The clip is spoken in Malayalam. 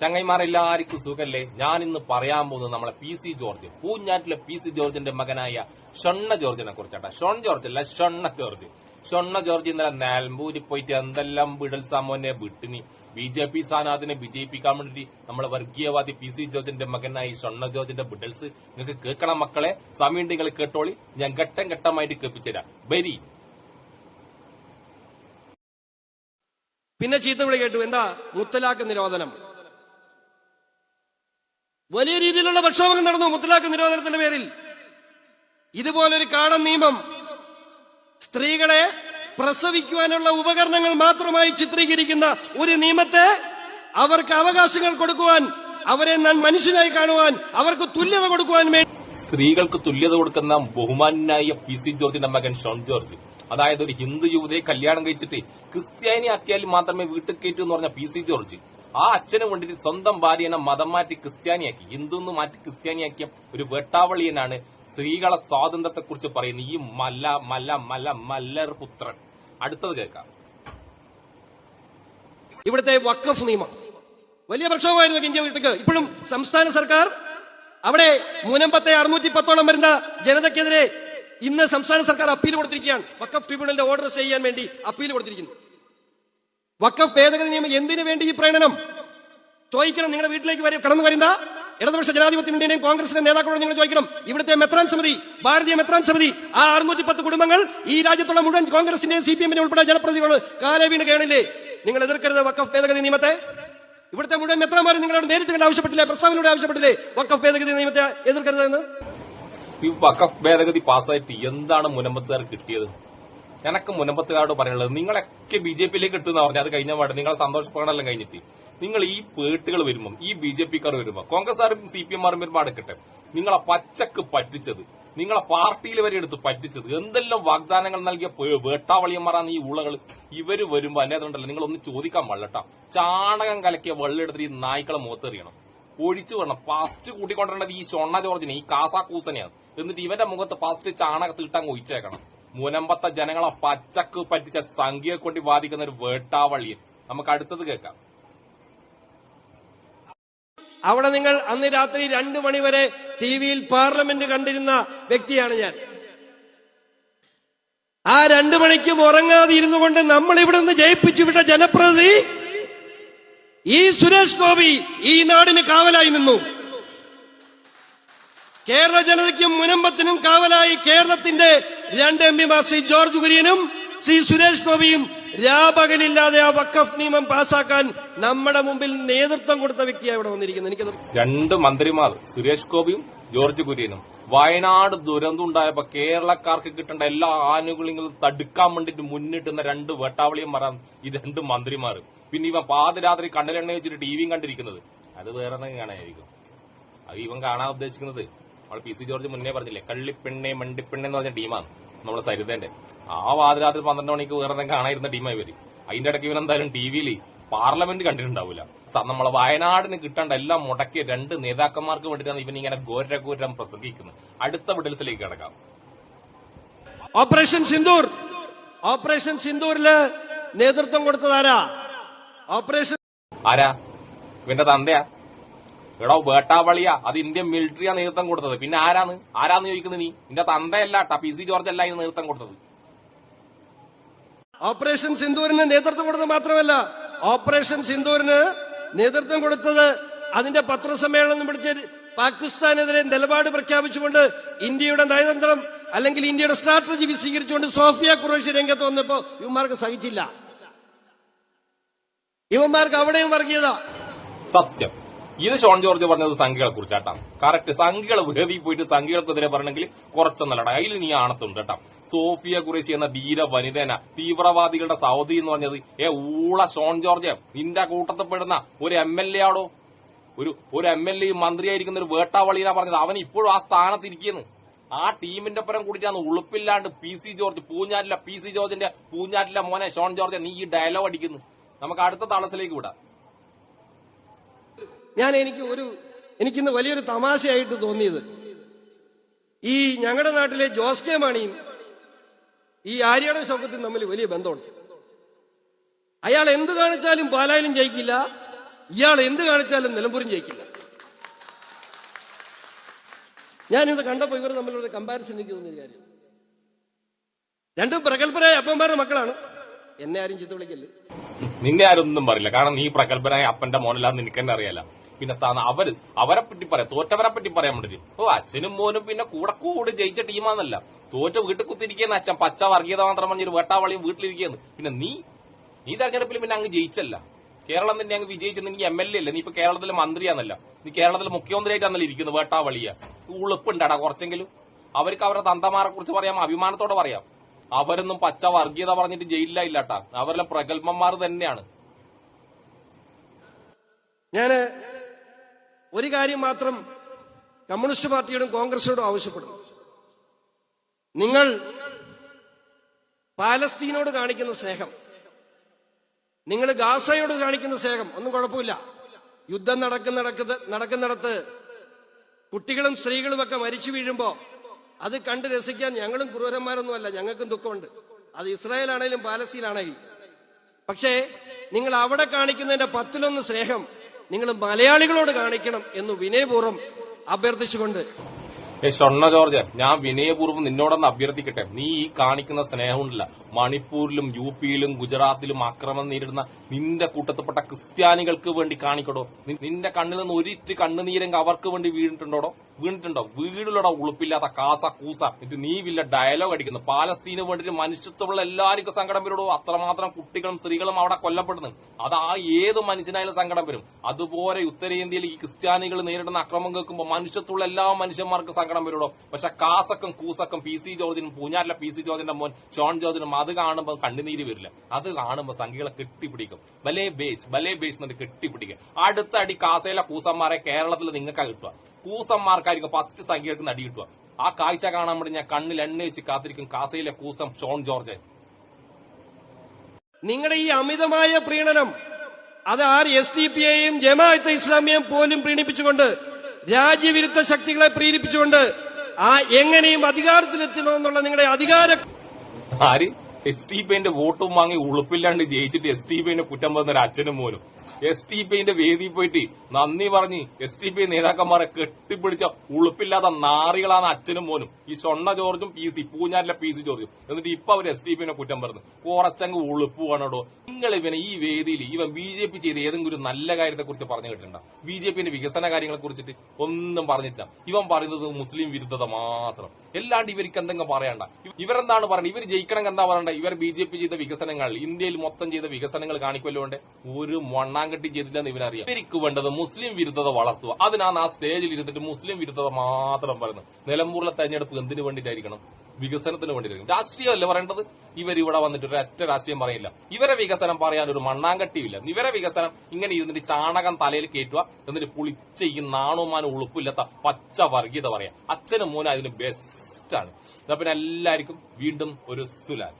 ചങ്ങൈമാരെല്ലാവർക്കും സുഖല്ലേ? ഞാൻ ഇന്ന് പറയാൻ പോകുന്നത് നമ്മളെ പി സി ജോർജ് പൂഞ്ഞാറ്റിലെ പി സി ജോർജിന്റെ മകനായ ഷൊണ്ണ ജോർജിനെ കുറിച്ചാട്ടാ. ഷോൺ ജോർജ് അല്ല ഷൊണ്ണ ജോർജ്. ഷൊണ്ണ ജോർജ് ഇന്നലെ നിലമ്പൂരിൽ പോയിട്ട് എന്തെല്ലാം വിടൽ സാമോനെ വിട്ടിനി. ബി ജെ പി സ്ഥാനാർത്ഥിനെ വിജയിപ്പിക്കാൻ വേണ്ടി നമ്മളെ വർഗീയവാദി പി സി ജോർജിന്റെ മകനായി ഷൊണ്ണ ജോർജിന്റെ വിടൽസ്. നിങ്ങൾക്ക് കേൾക്കണം മക്കളെ. സമയം നിങ്ങൾ കേട്ടോളി. ഞാൻ ഘട്ടം ഘട്ടമായിട്ട് കേൾപ്പിച്ചുതരാം. ബരി പിന്നെ ചീത്ത വിളി കേട്ടു. എന്താ? മുത്തലാഖ് നിരോധനം. വലിയ രീതിയിലുള്ള പ്രക്ഷോഭങ്ങൾ നടന്നു. മുത്തലാഖ് നിരോധനത്തിന്റെ പേരിൽ. ഇതുപോലൊരു കാടൻ നിയമം സ്ത്രീകളെ പ്രസവിക്കുവാനുള്ള ഉപകരണങ്ങൾ മാത്രമായി ചിത്രീകരിക്കുന്ന ഒരു നിയമത്തെ അവർക്ക് അവകാശങ്ങൾ കൊടുക്കുവാൻ അവരെ ഞാൻ മനുഷ്യനായി കാണുവാൻ അവർക്ക് തുല്യത കൊടുക്കുവാൻ വേണ്ടി സ്ത്രീകൾക്ക് തുല്യത കൊടുക്കുന്ന ബഹുമാനായ പി സി ജോർജിന്റെ മകൻ ഷോൺ ജോർജ്. അതായത് ഒരു ഹിന്ദു യുവതിയെ കല്യാണം കഴിച്ചിട്ട് ക്രിസ്ത്യാനി ആക്കിയാൽ മാത്രമേ വീട്ടിൽ കയറ്റൂ എന്ന് പറഞ്ഞ പി സി ജോർജ്. ആ അച്ഛനെ കൊണ്ടിട്ട് സ്വന്തം ഭാര്യനെ മതം മാറ്റി ക്രിസ്ത്യാനിയാക്കി. ഹിന്ദുന്ന് മാറ്റി ക്രിസ്ത്യാനിയാക്കിയ ഒരു വെട്ടാവളിയനാണ് സ്ത്രീകളെ സ്വാതന്ത്ര്യത്തെ കുറിച്ച് പറയുന്നത് ഈ മല്ല മല്ല മല മല്ലർ പുത്രൻ. അടുത്തത് കേൾക്കാം. ഇവിടുത്തെ വക്കഫ് നിയമം. വലിയ പ്രക്ഷോഭമായിരുന്നു ഇന്ത്യ വീട്ടിക്ക് ഇപ്പോഴും സംസ്ഥാന സർക്കാർ അവിടെ മുനമ്പത്തെ അറുന്നൂറ്റി പത്തോളം വരുന്ന ജനതയ്ക്കെതിരെ ഇന്ന് സംസ്ഥാന സർക്കാർ അപ്പീൽ കൊടുത്തിരിക്കുകയാണ്. വക്കഫ് ട്രിബ്യൂണലിന്റെ ഓർഡർ ചെയ്യാൻ വേണ്ടി അപ്പീൽ കൊടുത്തിരിക്കുന്നു. വക്കഫ് ഭേദഗതി നിയമം എന്തിനു വേണ്ടി ഈ പ്രകടനം ചോദിക്കണം നിങ്ങളുടെ വീട്ടിലേക്ക് വരും കടന്നു വരുന്ന ഇടതുപക്ഷ ജനാധിപത്യ മുന്നണിയും കോൺഗ്രസിന്റെ നേതാക്കളോട് നിങ്ങൾ ചോദിക്കണം. ഇവിടുത്തെ മെത്രാൻ സമിതി ഭാരതീയ മെത്രാൻ സമിതി ആ അറുന്നൂറ്റി പത്ത് കുടുംബങ്ങൾ ഈ രാജ്യത്തുള്ള മുഴുവൻ കോൺഗ്രസിന്റെയും സി പി എമ്മിന്റെ ഉൾപ്പെടെ ജനപ്രതിനിധികളോട് കാലവീണ് കേണില്ലേ? നിങ്ങൾ എതിർക്കരുത് വക്കഫ് ഭേദഗതി നിയമത്തെ. ഇവിടുത്തെ മുഴുവൻ മെത്രാമാരും നിങ്ങളോട് നേരിട്ട് കണ്ട് ആവശ്യപ്പെട്ടില്ലേ? പ്രസ്താവനയോട് ആവശ്യപ്പെട്ടില്ലേ? വക്കഫ് ഭേദഗതി നിയമത്തെ എതിർക്കരുത് എന്ന്? വക്കഫ് ഭേദഗതി പാസ്സായിട്ട് എന്താണ് മുനമ്പത്തുകാർ കിട്ടിയത്? എനക്ക് മുനമ്പത്തുകാരോട് പറയാനുള്ളത് നിങ്ങളൊക്കെ ബി ജെ പിയിലേക്ക് എത്തുന്ന പറഞ്ഞാൽ അത് കഴിഞ്ഞ പാട് നിങ്ങളെ സന്തോഷപ്പെടാനെല്ലാം കഴിഞ്ഞിട്ട്. നിങ്ങൾ ഈ പേട്ടുകൾ വരുമ്പം ഈ ബി ജെ പിക്കാർ വരുമ്പോൾ കോൺഗ്രസ്സുകാരും സി പി എംമാരും വരുമ്പോൾ അടുക്കട്ടെ നിങ്ങളെ പച്ചക്ക് പറ്റിച്ചത് നിങ്ങളെ പാർട്ടിയിൽ വരെ എടുത്ത് പറ്റിച്ചത് എന്തെല്ലാം വാഗ്ദാനങ്ങൾ നൽകിയ വേട്ടാവളിയന്മാരാണ് ഈ ഉളകൾ ഇവർ വരുമ്പോൾ അതിനകത്തുണ്ടല്ലോ നിങ്ങൾ ഒന്ന് ചോദിക്കാൻ വള്ളട്ട ചാണകം കലക്കിയ വെള്ളെടുത്ത് ഈ നായ്ക്കളെ മുഖത്തെറിയണം. ഒഴിച്ചു വരണം. ഫസ്റ്റ് കൂട്ടിക്കൊണ്ടിരേണ്ടത് ഈ ഷൊണ്ണ ജോർജിനെ ഈ കാസാക്കൂസനെയാണ്. എന്നിട്ട് ഇവന്റെ മുഖത്ത് ഫസ്റ്റ് ചാണകത്തിട്ടങ്ങ് ഒഴിച്ചേക്കണം. മുനമ്പത്തെ ജനങ്ങളെ പച്ചക്ക് പറ്റിച്ച സംഖ്യയെ കൊണ്ട് വാദിക്കുന്ന ഒരു വേട്ടാവള്ളിയൻ നമുക്ക് അടുത്തത് കേൾക്കാം. അവിടെ നിങ്ങൾ അന്ന് രാത്രി രണ്ടു മണിവരെ ടി വിയിൽ പാർലമെന്റ് കണ്ടിരുന്ന വ്യക്തിയാണ് ഞാൻ. ആ രണ്ടു മണിക്കും ഉറങ്ങാതെ ഇരുന്നു കൊണ്ട് നമ്മൾ ഇവിടെ നിന്ന് ജയിപ്പിച്ചു വിട്ട ജനപ്രതി ഈ സുരേഷ് ഗോപി ഈ നാടിന് കാവലായി നിന്നു. കേരള ജനതയ്ക്കും മുനമ്പത്തിനും കാവലായി കേരളത്തിന്റെ രണ്ട് എം പിമാർ ശ്രീ ജോർജ് കുര്യനും ശ്രീ സുരേഷ് ഗോപിയും രാപകലില്ലാതെ ആ വക്കഫ് നിയമം പാസാക്കാൻ നമ്മുടെ മുമ്പിൽ നേതൃത്വം കൊടുത്ത വ്യക്തിയാണ് ഇവിടെ വന്നിരിക്കുന്നത്. എനിക്ക് രണ്ട് മന്ത്രിമാർ സുരേഷ് ഗോപിയും ജോർജ് കുര്യനും. വയനാട് ദുരന്തം ഉണ്ടായപ്പോ കേരളക്കാർക്ക് കിട്ടേണ്ട എല്ലാ ആനുകൂല്യങ്ങളും തടുക്കാൻ വേണ്ടിട്ട് മുന്നിട്ടുന്ന രണ്ട് വേട്ടാവളിയന്മാരാണ് ഈ രണ്ട് മന്ത്രിമാർ പിന്നെ ഇവൻ പാതിരാത്രി കണ്ണിലെണ്ണ വെച്ചിട്ട് ടി വിയും കണ്ടിരിക്കുന്നത്. അത് വേറെ കാണാനായിരിക്കും. അത് ഇവൻ കാണാൻ ഉദ്ദേശിക്കുന്നത് നമ്മൾ പി സി ജോർജ് മുന്നേ പറഞ്ഞില്ലേ കള്ളിപ്പെണ്ണെ മണ്ടിപ്പെണ്ണെ എന്ന് പറഞ്ഞ ടീമാണ് നമ്മുടെ സരിതന്റെ. ആ വാതിരാത്രി പന്ത്രണ്ട് മണിക്ക് വേറെ കാണാതിരുന്ന ടീമായി വരും അതിന്റെ ഇടയ്ക്ക് ഇവൻ എന്തായാലും ടി വിയിൽ പാർലമെന്റ് കണ്ടിട്ടുണ്ടാവില്ല നമ്മളെ വയനാടിന് കിട്ടേണ്ട എല്ലാം മുടക്കിയ രണ്ട് നേതാക്കന്മാർക്ക് വേണ്ടിയിട്ടാണ് ഇവൻ ഇങ്ങനെ ഘോരഘോരം പ്രസംഗിക്കുന്നത്. അടുത്ത വിടൽസിലേക്ക് കിടക്കാം. ഓപ്പറേഷൻ സിന്ദൂർ. ഓപ്പറേഷൻ സിന്ദൂരിൽ നേതൃത്വം കൊടുത്തതാരാ ഓപ്പറേഷൻ ആരാ? ഇവന്റെ തന്തയാ? എടോ വേട്ടാവളിയാ അത് ഇന്ത്യൻ മിലിറ്ററിയാ നേതൃത്വം കൊടുത്തത്. പിന്നെ ആരാന്ന്? ആരാന്ന് ചോദിക്കുന്നത് നീ? നിന്റെ തന്തയല്ല ട്ടാ പി സി ജോർജ് അല്ല ഇതിന് നേതൃത്വം കൊടുത്തത്. ഓപ്പറേഷൻ സിന്ദൂരിന് നേതൃത്വം കൊടുത്തത് മാത്രമല്ല ഓപ്പറേഷൻ സിന്ദൂരിന് നേതൃത്വം കൊടുത്തത് അതിന്റെ പത്രസമ്മേളനം പിടിച്ച് പാകിസ്ഥാനെതിരെ നിലപാട് പ്രഖ്യാപിച്ചുകൊണ്ട് ഇന്ത്യയുടെ നയതന്ത്രം അല്ലെങ്കിൽ ഇന്ത്യയുടെ സ്ട്രാറ്റജി വിശദീകരിച്ചുകൊണ്ട് സോഫിയ കുറേശ്ശി രംഗത്ത് വന്നപ്പോ ഇവന്മാർക്ക് സഹിച്ചില്ല. ഇവന്മാർക്ക് അവിടെയും വർഗീയത. സത്യം. ഇത് ഷോൺ ജോർജ് പറഞ്ഞത് സംഖ്യകളെ കുറിച്ചാട്ടാ. കറക്റ്റ് സംഖ്യകൾ വേദി പോയിട്ട് സംഖ്യകൾക്കെതിരെ പറഞ്ഞെങ്കിൽ കുറച്ചൊന്നല്ലടാ. അതിൽ നീ ആണത്തുണ്ട് കേട്ടാ. സോഫിയ കുറേശി എന്ന ധീര വനിതേന തീവ്രവാദികളുടെ സൗദി എന്ന് പറഞ്ഞത് ഏ ഊള ഷോൺ ജോർജ് നിന്റെ കൂട്ടത്തിൽപ്പെടുന്ന ഒരു എം എൽ എ ആടോ? ഒരു ഒരു എം എൽ എ മന്ത്രിയായിരിക്കുന്ന ഒരു വേട്ടാവളിനാ പറഞ്ഞത്. അവൻ ഇപ്പോഴും ആ സ്ഥാനത്തിരിക്കുന്നു ആ ടീമിന്റെ പരം കൂടിയിട്ടാണ് ഉളുപ്പില്ലാണ്ട് പി സി ജോർജ് പൂഞ്ഞാറ്റിലെ പി സി ജോർജിന്റെ പൂഞ്ഞാറ്റിലെ മോനെ ഷോൺ ജോർജ് നീ ഈ ഡയലോഗ് അടിക്കുന്നു. നമുക്ക് അടുത്ത തളസിലേക്ക് വിടാം. ഞാൻ എനിക്ക് ഒരു എനിക്കിന്ന് വലിയൊരു തമാശയായിട്ട് തോന്നിയത്. ഈ ഞങ്ങളുടെ നാട്ടിലെ ജോസ് കെ മാണിയും ഈ ആര്യാടൻ ശൗക്കത്തും തമ്മിൽ വലിയ ബന്ധമുണ്ട്. അയാൾ എന്ത് കാണിച്ചാലും പാലായിലും ജയിക്കില്ല. ഇയാൾ എന്ത് കാണിച്ചാലും നിലമ്പൂരും ജയിക്കില്ല. ഞാനിത് കണ്ടപ്പോൾ ഇവർ തമ്മിലുള്ള കമ്പാരിസൺ എനിക്ക് തോന്നിയ കാര്യം. രണ്ടും പ്രഗത്ഭരായ അപ്പന്മാരുടെ മക്കളാണ്. എന്നെ ആരും ചിത്ര വിളിക്കല്ലേ? നിന്നെ ആരൊന്നും പറയില്ല. കാരണം നീ പ്രഗത്ഭനായ അപ്പന്റെ മോനല്ലാന്ന് നിനക്ക് തന്നെ അറിയാല. പിന്നെ താന്ന് അവർ അവരെ പറ്റി പറയാം. തോറ്റവരെ പറ്റി പറയാൻ വേണ്ടി ഓ അച്ഛനും മോനും പിന്നെ കൂടെ കൂടെ ജയിച്ച ടീമാന്നല്ല. തോറ്റ വീട്ടിൽ കുത്തിരിക്കുന്ന അച്ഛൻ പച്ച വർഗീയത മാത്രം പറഞ്ഞൊരു വേട്ടാവളിയും വീട്ടിലിരിക്കുന്നു. പിന്നെ നീ നീ തെരഞ്ഞെടുപ്പിൽ പിന്നെ അങ്ങ് ജയിച്ചല്ല. കേരളം തന്നെ അങ്ങ് വിജയിച്ചെന്നെങ്കിൽ എം എൽ എ അല്ല? നീ ഇപ്പൊ കേരളത്തിലെ മന്ത്രിയാന്നല്ല. നീ കേരളത്തിലെ മുഖ്യമന്ത്രിയായിട്ടാണല്ലോ ഇരിക്കുന്നത് വേട്ടാവളിയ. ഉളുപ്പുണ്ടാടാ കുറച്ചെങ്കിലും. അവർക്ക് അവരുടെ തന്തമാരെ കുറിച്ച് പറയാം അഭിമാനത്തോടെ പറയാം. അവരൊന്നും പച്ച വർഗീയത പറഞ്ഞിട്ട് ജയിലില്ല ഇല്ലാട്ടാ. അവരെല്ലാം പ്രഗത്ഭന്മാർ തന്നെയാണ്. ഞാൻ ഒരു കാര്യം മാത്രം കമ്മ്യൂണിസ്റ്റ് പാർട്ടിയോടും കോൺഗ്രസിനോടും ആവശ്യപ്പെടുന്നു. നിങ്ങൾ പാലസ്തീനോട് കാണിക്കുന്ന സ്നേഹം നിങ്ങൾ ഗാസയോട് കാണിക്കുന്ന സ്നേഹം ഒന്നും കുഴപ്പമില്ല. യുദ്ധം നടക്കുന്ന നടക്കുന്ന നടക്കുന്നിടത്ത് കുട്ടികളും സ്ത്രീകളും ഒക്കെ മരിച്ചു വീഴുമ്പോ അത് കണ്ട് രസിക്കാൻ ഞങ്ങളും ക്രൂരന്മാരൊന്നുമല്ല ഞങ്ങൾക്കും ദുഃഖമുണ്ട്. അത് ഇസ്രായേൽ ആണെങ്കിലും പാലസ്തീൻ ആണെങ്കിലും പക്ഷേ നിങ്ങൾ അവിടെ കാണിക്കുന്നതിന്റെ പത്തിലൊന്ന് സ്നേഹം നിങ്ങൾ മലയാളികളോട് കാണിക്കണം എന്ന് വിനയപൂർവം അഭ്യർത്ഥിച്ചുകൊണ്ട്. ഷൊണ്ണ ജോർജ് ഞാൻ വിനയപൂർവം നിന്നോടൊന്ന് അഭ്യർത്ഥിക്കട്ടെ. നീ ഈ കാണിക്കുന്ന സ്നേഹമുണ്ടല്ല മണിപ്പൂരിലും യു പിയിലും ഗുജറാത്തിലും ആക്രമണം നേരിടുന്ന നിന്റെ കൂട്ടത്തിൽപ്പെട്ട ക്രിസ്ത്യാനികൾക്ക് വേണ്ടി കാണിക്കടോ? നിന്റെ കണ്ണിൽ നിന്ന് ഒരിറ്റ് കണ്ണുനീരെങ്കിൽ അവർക്ക് വേണ്ടി വീണിട്ടുണ്ടോടോ? വീണിട്ടുണ്ടോ? വീടിലൂടെ ഉളുപ്പില്ലാത്ത കാസ കൂസ എന്നിട്ട് നീ വില്ല ഡയലോഗ് അടിക്കുന്നു. പാലസ്തീന് വേണ്ടിയിട്ട് മനുഷ്യത്വമുള്ള എല്ലാവർക്കും സങ്കടം വരുടോ? അത്രമാത്രം കുട്ടികളും സ്ത്രീകളും അവിടെ കൊല്ലപ്പെടുന്നു. അത് ആ ഏത് മനുഷ്യനായാലും സങ്കടം വരും. അതുപോലെ ഉത്തരേന്ത്യയിൽ ഈ ക്രിസ്ത്യാനികൾ നേരിടുന്ന അക്രമം കേൾക്കുമ്പോൾ മനുഷ്യത്വമുള്ള എല്ലാ മനുഷ്യന്മാർക്കും സങ്കടം വരുടോ? പക്ഷെ കാസക്കും കൂസക്കും പി സി ജോർജിനും പൂഞ്ഞാറിലെ പി സി ജോർജിന്റെ മോൻ ഷോൺ ജോർജിനും അത് കാണുമ്പോൾ കണ്ണുനീര് വരില്ല. അത് കാണുമ്പോൾ സംഖ്യകളെ കെട്ടിപ്പിടിക്കും. ബലേ ബേസ് ബലേ ബേസ് എന്നിട്ട് കെട്ടിപ്പിടിക്കുക അടുത്ത അടി കാസയിലെ കൂസന്മാരെ കേരളത്തിൽ നിങ്ങൾക്കാ കിട്ടുക. കൂസന്മാർക്കായിരിക്കും ഫസ്റ്റ് സംഖ്യകൾക്ക് നടി കിട്ടുക. ആ കാഴ്ച കാണാൻ വേണ്ടി ഞാൻ കണ്ണിൽ എണ്ണ വെച്ച് കാത്തിരിക്കും കാസയിലെ കൂസം ഷോൺ ജോർജ്. നിങ്ങളുടെ ഈ അമിതമായ പ്രീണനം അത് ആർ എസ് ഡി പി ഐയും ജമാഅത്ത് ഇസ്ലാമിയെയും പോലും പ്രീണിപ്പിച്ചുകൊണ്ട് രാജ്യവിരുദ്ധ ശക്തികളെ പ്രീണിപ്പിച്ചുകൊണ്ട് ആ എങ്ങനെയും അധികാരത്തിലെത്തണമെന്നുള്ള നിങ്ങളുടെ അധികാര ആര്? എസ് ടി പിന്റെ വോട്ടും വാങ്ങി ഉളുപ്പില്ലാണ്ട് ജയിച്ചിട്ട് എസ് ടി പിന്നെ കുറ്റം പറഞ്ഞ ഒരു അച്ഛനും മോനും. എസ് ടി പിന്റെ വേദിയിൽ പോയിട്ട് നന്ദി പറഞ്ഞ് എസ് ടി പി നേതാക്കന്മാരെ കെട്ടിപ്പിടിച്ച ഉളുപ്പില്ലാത്ത നാറികളാണ് അച്ഛനും മോനും. ഈ ഷൊണ്ണ ജോർജും പി സി പൂഞ്ഞാലിലെ പി സി ജോർജും. എന്നിട്ട് ഇപ്പൊ അവർ എസ് ടി പിനെ കുറ്റം പറഞ്ഞു. കുറച്ചങ്ങ് ഉളുപ്പ് വേണോടോ. നിങ്ങൾ ഇവനെ ഈ വേദിയിൽ ഇവൻ ബി ജെ പി ചെയ്ത ഏതെങ്കിലും ഒരു നല്ല കാര്യത്തെ കുറിച്ച് പറഞ്ഞു കേട്ടിട്ടുണ്ടോ? ബി ജെ പിന്റെ വികസന കാര്യങ്ങളെ കുറിച്ചിട്ട് ഒന്നും പറഞ്ഞിട്ടില്ല. ഇവൻ പറയുന്നത് മുസ്ലിം വിരുദ്ധത മാത്രം. എല്ലാണ്ട് ഇവർക്ക് എന്തെങ്കിലും പറയണ്ട. ഇവ- ഇവരെന്താണ് പറയുന്നത് ഇവർ ജയിക്കണമെങ്കിൽ എന്താ പറയണ്ട? ഇവർ ബി ജെ പി ചെയ്ത വികസനങ്ങൾ ഇന്ത്യയിൽ മൊത്തം ചെയ്ത വികസനങ്ങൾ കാണിക്കുമല്ലോ ഒരു ഒരു മണ്ണാങ്കട്ടി ചെയ്തില്ലെന്ന് ഇവനറിയാം ഇവർക്ക് വേണ്ടത് മുസ്ലിം വിരുദ്ധത വളർത്തുക. അതിനാണ് ആ സ്റ്റേജിൽ ഇരുന്നിട്ട് മുസ്ലിം വിരുദ്ധത മാത്രം പറയുന്നത്. നിലമ്പൂരിലെ തെരഞ്ഞെടുപ്പ് എന്തിനു വേണ്ടിയിട്ടായിരിക്കണം? വികസനത്തിന് വേണ്ടിയിട്ടായിരിക്കും രാഷ്ട്രീയമല്ല പറയേണ്ടത്? ഇവർ ഇവിടെ വന്നിട്ട് ഒരൊറ്റ രാഷ്ട്രീയം പറയില്ല. ഇവരെ വികസനം പറയാൻ ഒരു മണ്ണാങ്കട്ടിയില്ല ഇവരെ വികസനം ഇങ്ങനെ ഇരുന്നിട്ട് ചാണകം തലയിൽ കയറ്റുക എന്നിട്ട് പുളിച്ച ഈ നാണുമാനും ഉളുപ്പില്ലാത്ത പച്ച വർഗീയത പറയാം. അച്ഛനും മോനും അതിന് ബെസ്റ്റാണ് എന്നാ പിന്നെ എല്ലാവർക്കും വീണ്ടും ഒരു സുലാൻ